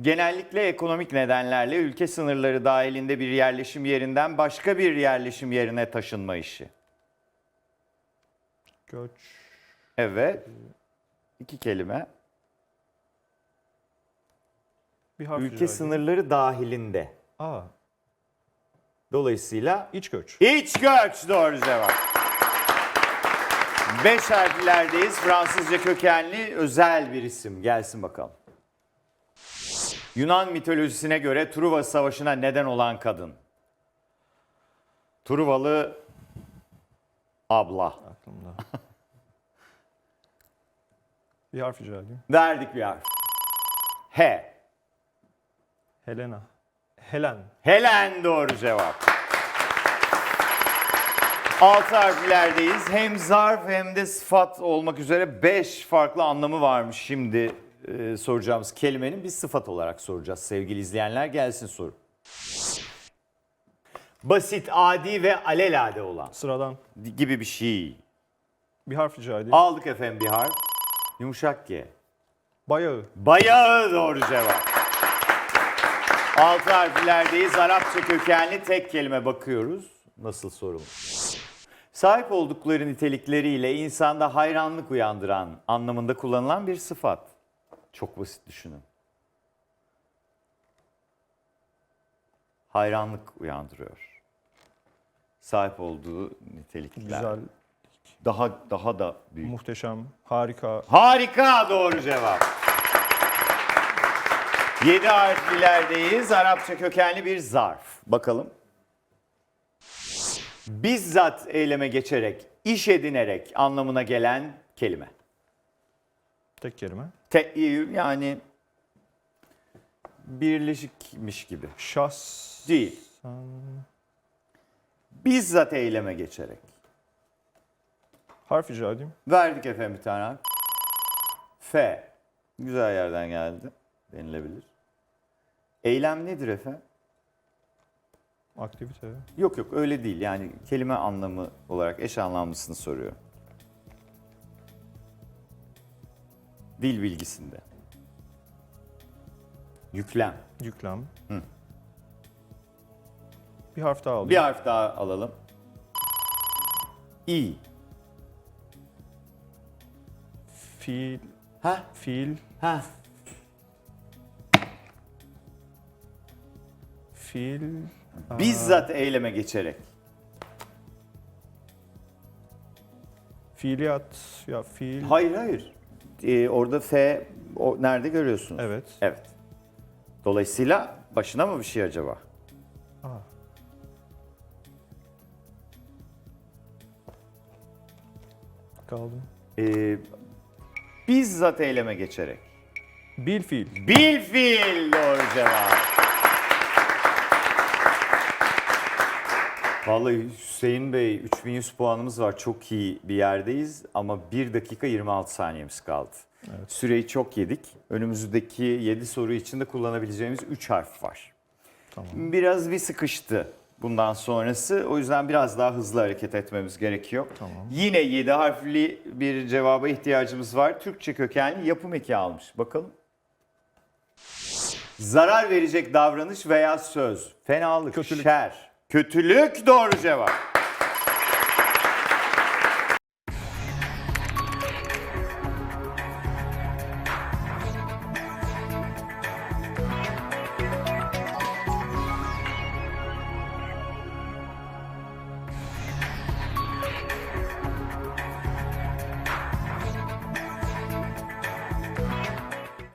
Genellikle ekonomik nedenlerle ülke sınırları dahilinde bir yerleşim yerinden başka bir yerleşim yerine taşınma işi. Göç. Evet. İki kelime. Bir harf rica Ülke edeyim. sınırları dahilinde. Aa, Dolayısıyla iç göç. İç göç doğru cevap. Beş harflerdeyiz. Fransızca kökenli özel bir isim. Gelsin bakalım. Yunan mitolojisine göre Truva Savaşı'na neden olan kadın. Truvalı abla. Aklımda. bir harf rica edeyim. Verdik bir harf. H. Helena. Helen. Helen doğru cevap. Altı harflerdeyiz. Hem zarf hem de sıfat olmak üzere beş farklı anlamı varmış şimdi e, soracağımız kelimenin bir sıfat olarak soracağız. Sevgili izleyenler gelsin soru. Basit, adi ve alelade olan Sıradan. gibi bir şey. Bir harf rica edeyim. Aldık efendim bir harf. Yumuşak G. Bayağı. Bayağı doğru cevap. Altı harflerdeyiz. Arapça kökenli tek kelime bakıyoruz. Nasıl sorulmuş? Sahip oldukları nitelikleriyle insanda hayranlık uyandıran anlamında kullanılan bir sıfat. Çok basit düşünün. Hayranlık uyandırıyor. Sahip olduğu nitelikler. Güzel. Daha daha da büyük. Muhteşem. Harika. Harika doğru cevap. 7 harflilerdeyiz. Arapça kökenli bir zarf. Bakalım. Bizzat eyleme geçerek, iş edinerek anlamına gelen kelime. Tek kelime. Te- yani birleşikmiş gibi. Şahs. Değil. Bizzat eyleme geçerek. Harf rica edeyim. Verdik efendim bir tane harf. F. Güzel yerden geldi. Denilebilir. Eylem nedir efendim? Aktivite. Yok yok öyle değil. Yani kelime anlamı olarak eş anlamlısını soruyor. Dil bilgisinde. Yüklem. Yüklem. Hı. Bir harf daha alayım. Bir harf daha alalım. İ. Fiil. Ha? Fiil. Ha? Fiil. Bizzat eyleme geçerek. Fiiliyat. Ya fiil. Hayır hayır. Ee, orada F o, nerede görüyorsunuz? Evet. Evet. Dolayısıyla başına mı bir şey acaba? Aa. Kaldım. Ee, bizzat eyleme geçerek. Bil fiil. Bil fiil doğru cevap. Vallahi Hüseyin Bey 3100 puanımız var. Çok iyi bir yerdeyiz ama 1 dakika 26 saniyemiz kaldı. Evet. Süreyi çok yedik. Önümüzdeki 7 soru için de kullanabileceğimiz 3 harf var. Tamam. Biraz bir sıkıştı bundan sonrası. O yüzden biraz daha hızlı hareket etmemiz gerekiyor. Tamam. Yine 7 harfli bir cevaba ihtiyacımız var. Türkçe kökenli yapım eki almış. Bakalım. Zarar verecek davranış veya söz. Fenalık, Kötülük. şer. Kötülük doğru cevap.